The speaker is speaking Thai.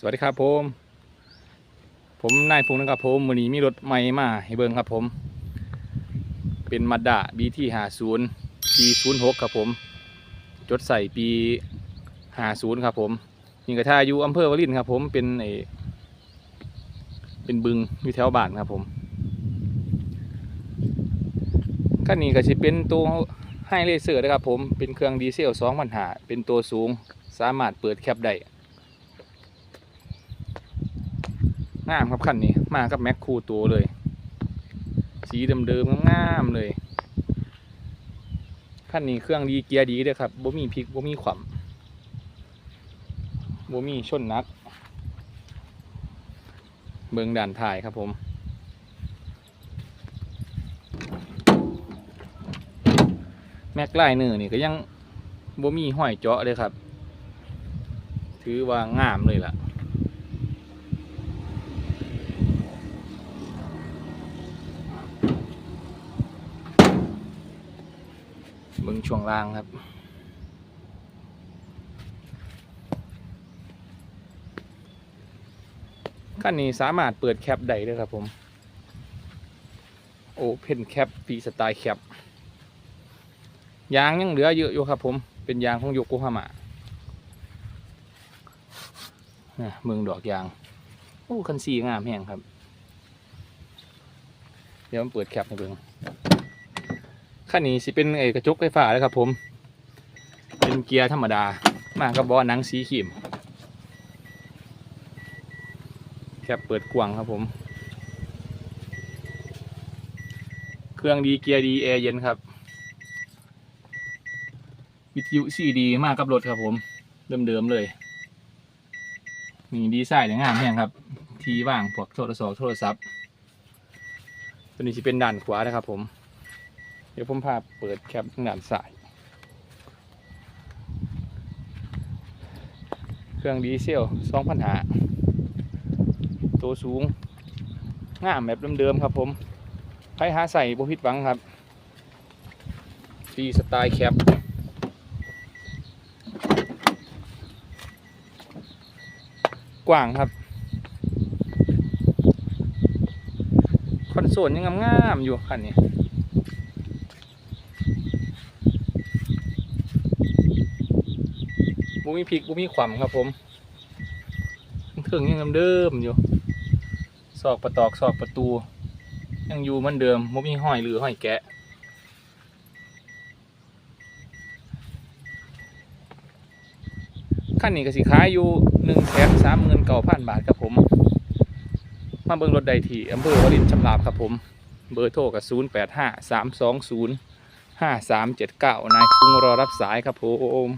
สวัสดีครับผม ผมนายพงศ์นะครับผมวันนี้มีรถใหม่มาให้เบิ่งครับผม เป็นมาด้า BT 50ปี06ครับผม จดใส่ปี50ครับผมนี่กระทาอยู่อำเภอวลินครับผมเป็นไอเป็นบึงอยู่แถวบ้านครับผมคันนี้ก็จะเป็นตัวไฮเลเซอร์นะครับผมเป็นเครื่องดีเซล2,000หาเป็นตัวสูงสามารถเปิดแคปได้ งามครับคันนี้ มากับแม็กคูตัวเลย สีเดิมๆงามเลยคันนี้เครื่องดีเกียร์ดีเลยครับบ่มีพลิกบ่มีขวำบ่มีชนนัก เบิงด่านถ่ายครับผมแม็กไลเนอร์นี่ก็ยังบ่มีห้อยเจาะเลยครับ ถือว่างามเลยล่ะ เบิ้งช่วงล่างครับ ขั้นนี้สามารถเปิดแคปได้เลยครับผม โอเพนแคปฟีสไตล์แคป ยางยังเหลือเยอะอยู่ครับผม เป็นยางของโยโกฮาม่าเนี่ยเมืองดอกยาง โอ้ คันซีงามแห้งครับ เดี๋ยวมันเปิดแคปให้เบิ่ง คันนี้สิเป็นไอกระจกไฟฟ้าเลยครับ ผม เป็นเกียร์ธรรมดา มากับบอหนังสีขีมแคบเปิดกว้างครับผม เครื่องดีเกียร์ดีแอร์เย็นครับ วิทยุซีดีมากกับรถครับผม เดิมๆเลยมีดีไซน์อย่างงามแห้งครับ ทีว่างพวกโทรศัพท์โทรศัพท์ตัวนี้จะเป็นด้านขวานะครับผม ดี๋ยวผมพาเปิดแคปทางด้านซ้าย เครื่องดีเซล2,000หาตัวสูงง่ามแบบเดิมๆครับผมใครหาใส่บ่ผิดหวังครับฟรีสไตล์แคปกว้างครับ คอนโซลยังงามๆอยู่คันนี้ บุมีพริกบุมีขวำครับผมถึงยังเดิมอยู่ซอกประตอกซอกประตู ยังอยู่เหมือนเดิมบุมีห้อยหรือห้อยแกะขั้นนี้ก็สิขายอยู่หนึ่งแสนสามหมื่นเก้าพันบาทครับผม มาเบิ่งรถใดที่อำเภอวลินชำราบครับผม เบอร์โทรกับศูนย์แปดห้าสามสองศูนย์ห้าสามเจ็ดเก้านายฟุงรอรับสายครับผม